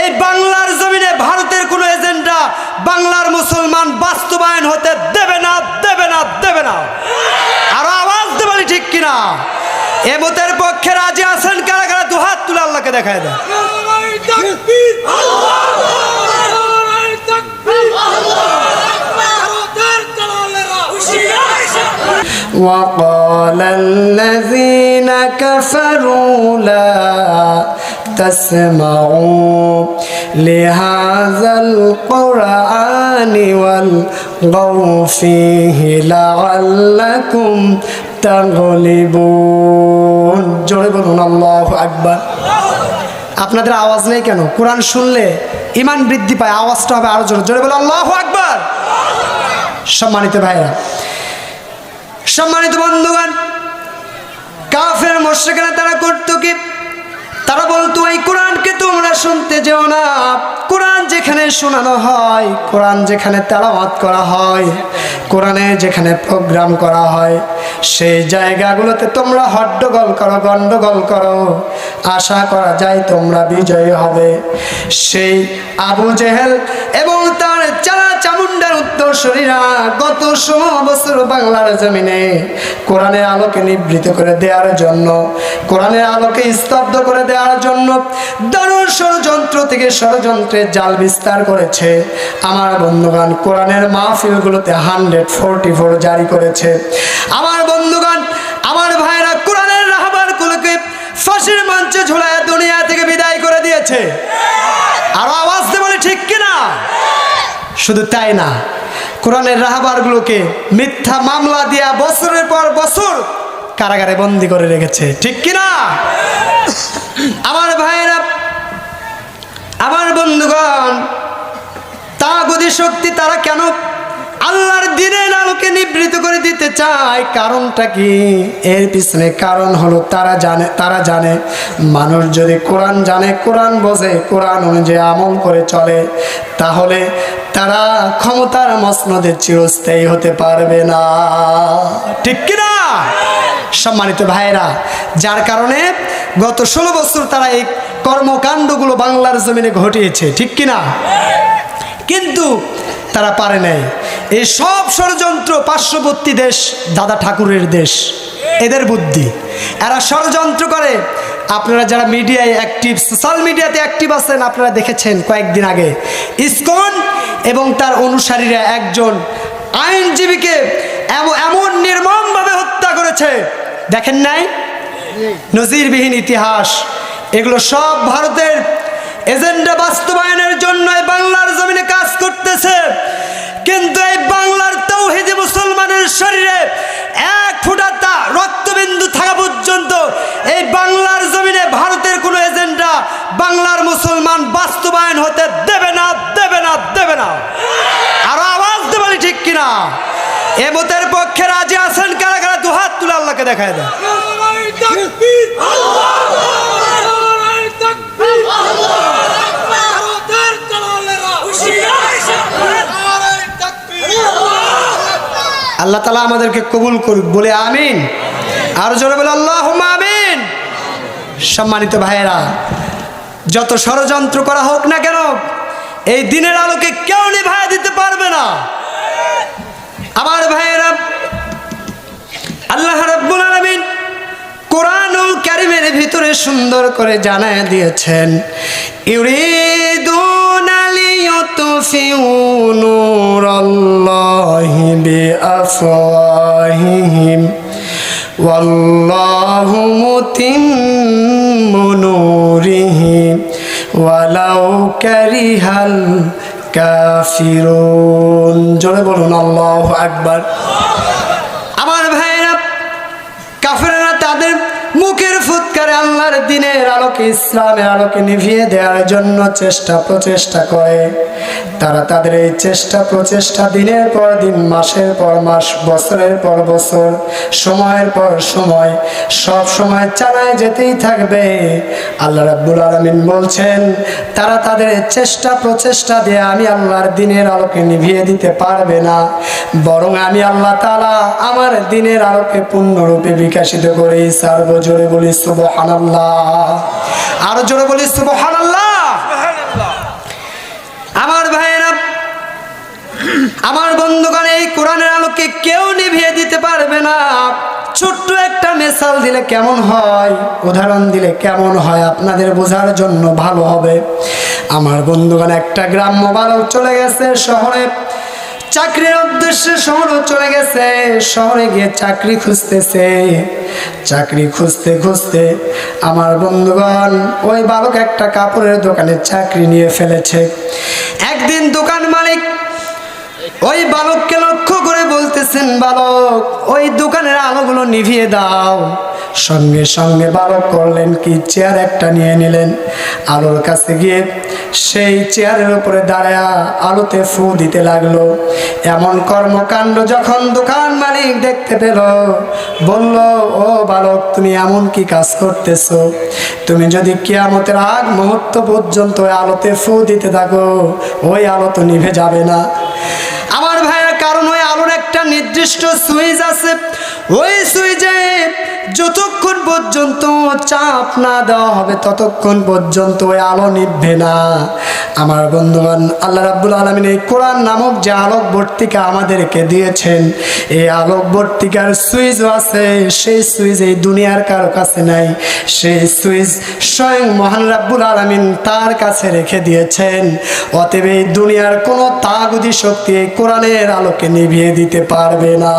এই বাংলার জমিনে ভারতের কোনো এজেন্ডা বাংলার মুসলমান বাস্তবায়ন হতে দেবে না দেবে না দেবে না আরো আওয়াজ দেবেন ঠিক কিনা এমতের পক্ষে রাজি আছেন কারা কারা দুহাত তুলে আল্লাহকে দেখায় দেয় وقال الذين كفروا لا تسمعوا لهذا القرآن والغوا فيه لعلكم تغلبون জোরে বলুন আল্লাহু আকবার আপনাদের আওয়াজ নেই কেন কোরআন শুনলে ইমান বৃদ্ধি পায় আওয়াজটা হবে আরো জোরে জোরে বলো আল্লাহু আকবার সম্মানিত ভাইরা সম্মানিত বন্ধুগণ কাফের মোশেকেরা তারা করতো কি? তারা বলতো, এই কোরআনকে তোমরা শুনতে যেও না। কোরআন যেখানে শোনানো হয়, কোরআন যেখানে তেলাওয়াত করা হয়, কোরআনে যেখানে প্রোগ্রাম করা হয়, সেই জায়গাগুলোতে তোমরা হট্টগোল করো, গন্ডগোল করো। আশা করা যায় তোমরা বিজয়ী হবে। সেই আবু জেহেল এবং উত্তরসূরিরা গত ষোলো বছর বাংলার জমিনে কোরআনের আলোকে নিবৃত করে দেওয়ার জন্য কোরআনের আলোকে স্তব্ধ করে দেওয়ার জন্য দারুণ ষড়যন্ত্র থেকে ষড়যন্ত্রের জাল বিস্তার করেছে। আমার বন্ধুগান কোরআনের মাহফিলগুলোতে হান্ড্রেড ফোরটি ফোর জারি করেছে। আমার বন্ধুগান আমার ভাইরা কোরআনের রাহবার গুলোকে ফাঁসির মঞ্চে ঝুলায় দুনিয়া থেকে বিদায় করে দিয়েছে। আরও আওয়াজ দিয়ে বলে, ঠিক কিনা? শুধু তাই না কোরআনের রাহাবারগুলোকে মিথ্যা মামলা দিয়া বছরের পর বছর কারাগারে বন্দি করে রেখেছে। ঠিক কিনা? আমার ভাইয়েরা, আমার বন্ধুগণ তা গদি শক্তি তারা কেন আল্লাহর দিনের আলোকে নিবৃত করে দিতে চায়? কারণটা কি? এর পিছনে কারণ হলো তারা জানে তারা জানে, মানুষ যদি কোরআন জানে, কোরআন বোঝে, কোরআন অনুযায়ী আমল করে চলে, তাহলে তারা ক্ষমতার মসনদে চিরস্থায়ী হতে পারবে না। ঠিক কিনা? সম্মানিত ভাইরা যার কারণে গত ষোলো বছর তারা এই কর্মকাণ্ডগুলো বাংলার জমিনে ঘটিয়েছে, ঠিক কিনা? কিন্তু তারা পারে নাই। এই সব ষড়যন্ত্র পার্শ্ববর্তী দেশ, দাদা ঠাকুরের দেশ এদের বুদ্ধি। এরা ষড়যন্ত্র করে। আপনারা যারা মিডিয়ায় অ্যাক্টিভ সোশ্যাল মিডিয়াতে অ্যাক্টিভ আছেন, আপনারা দেখেছেন কয়েকদিন আগে, ইসকন এবং তার অনুসারীরা একজন আইনজীবীকে এম- এমন নির্মমভাবে হত্যা করেছে। দেখেন নাই? নজিরবিহীন ইতিহাস। এগুলো সব ভারতের এজেন্ডা বাস্তবায়নের জন্য এই বাংলার জমিনে কাজ করতেছে। কিন্তু এই বাংলার তৌহিদি মুসলমানের শরীরে এক ফুটা তা রক্তবিন্দু থাকা পর্যন্ত এই বাংলার জমিনে ভারতের কোনো এজেন্ডা বাংলার মুসলমান বাস্তবায়ন হতে দেবে না দেবে না দেবে না আরও আওয়াজ দেবেন ঠিক কিনা এমতের পক্ষে রাজি আছেন কারা কারা? দুহাত তুলে আল্লাহকে দেখায় আল্লাহ তালা আমাদেরকে কবুল করুক। বলে আমিন। আর জোরে বলে আল্লাহ আমিন। সম্মানিত ভাইয়েরা, যত ষড়যন্ত্র করা হোক না কেন, এই দিনের আলোকে কেউ নিভায় দিতে পারবে না। আমার ভাইয়েরা, আল্লাহ রাব্বুল আলামিন কোরআনুল কারিমের ভিতরে সুন্দর করে জানায় দিয়েছেন, ইউরিদুনা লিয়ুতফিউ নূরাল্লাহি বিআফওয়াহিহিম, ওয়াল্লাহু মুতিম্মু নূরিহি, ওয়ালাউ কারিহাল কাফিরুন। জোরে বলুন আল্লাহ আকবার আমার ভাইরা কাফেরা তাদের মুখের ফুৎকারে আল্লাহর দিনের আলোকে ইসলামের আলোকে নিভিয়ে দেওয়ার জন্য চেষ্টা প্রচেষ্টা করে। তারা তাদের এই চেষ্টা প্রচেষ্টা দিনের পর দিন, মাসের পর মাস, বছরের পর বছর, সময়ের পর সময়, সব সময় চালায় যেতেই থাকবে। আল্লাহ রাব্বুল আলমিন বলছেন, তারা তাদের চেষ্টা প্রচেষ্টা দিয়ে আমি আল্লাহর দিনের আলোকে নিভিয়ে দিতে পারবে না। বরং আমি আল্লাহ তালা আমার দিনের আলোকে পূর্ণরূপে বিকাশিত করে সার্ব জোরে বলি, সুবহানাল্লাহ। আরও জোরে বলি আমার ভাইয়েরা আমার বন্ধুগণ এই কোরআনের আলোকে কেউ নিভিয়ে দিতে পারবে না। ছোট্ট একটা মেশাল দিলে কেমন হয়? উদাহরণ দিলে কেমন হয়? আপনাদের বোঝার জন্য ভালো হবে। আমার বন্ধুগণ একটা গ্রাম্য বালক চলে গেছে শহরে। চাকরির উদ্দেশ্যে শহরে চলে গেছে, শহরে গিয়ে চাকরি খুঁজতেছে। চাকরি খুঁজতে খুঁজতে আমার বন্ধুগণ ওই বালক একটা কাপড়ের দোকানে চাকরি নিয়ে ফেলেছে। একদিন দোকান মালিক ওই বালককে লক্ষ্য করে বলতেছেন, বালক, ওই দোকানের আলোগুলো নিভিয়ে দাও। সঙ্গে সঙ্গে বালক করলেন কি? চেয়ার একটা নিয়ে নিলেন। আলোর কাছে গিয়ে সেই চেয়ারের উপরে দাঁড়ায়া আলোতে ফু দিতে লাগল। এমন কর্মকাণ্ড যখন দোকান মালিক দেখতে পেল, বলল, ও বালক, তুমি এমন কি কাজ করতেছো? তুমি যদি কিয়ামতের আগ মুহূর্ত পর্যন্ত আলোতে ফু দিতে থাকো, ওই আলো তো নিভে যাবে না। আমার ভাইয়ের কারণ ওই আলোর একটা নির্দিষ্ট সুইচ আছে। ওই সুইচে যতক্ষণ পর্যন্ত চাপ না দেওয়া হবে, ততক্ষণ পর্যন্ত ওই আলো নিভবে না। আমার বন্ধুগণ, আল্লাহ রাব্বুল আলমিন এই কোরআন নামক যে আলোক বর্তিকা আমাদেরকে দিয়েছেন, এই আলোক বর্তিকার সুইচও আছে, সেই সুইচ এই দুনিয়ার কারও কাছে নাই। সেই সুইচ স্বয়ং মহান রাব্বুল আলমিন তার কাছে রেখে দিয়েছেন। অতএব এই দুনিয়ার কোনো তাগুদি শক্তি এই কোরআনের আলোকে নিভিয়ে দিতে পারবে না।